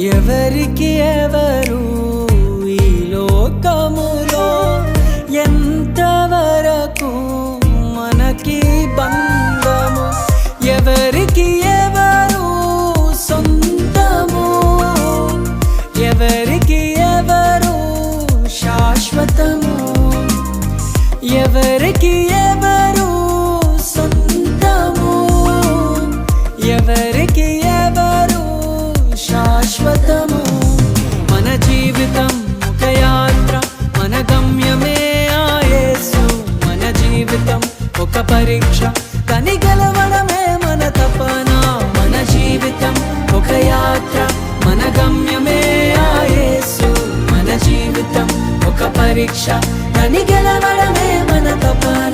ఎవరికి ఎవరు ఈ లోకములో ఎంతవరకు మనకి బంధము? ఎవరికి ఎవరు సొంతము? ఎవరికి ఎవరు శాశ్వతము? ఎవరికి శాశ్వతము. మన జీవితం ఒక యాత్ర మన గమ్యమే ఆయేసు మన జీవితం ఒక పరీక్ష కని గెలవడమే మన తపన. మన జీవితం ఒక యాత్ర మన గమ్యమే ఆయేసు మన జీవితం ఒక పరీక్ష కని గెలవడమే మన తపన.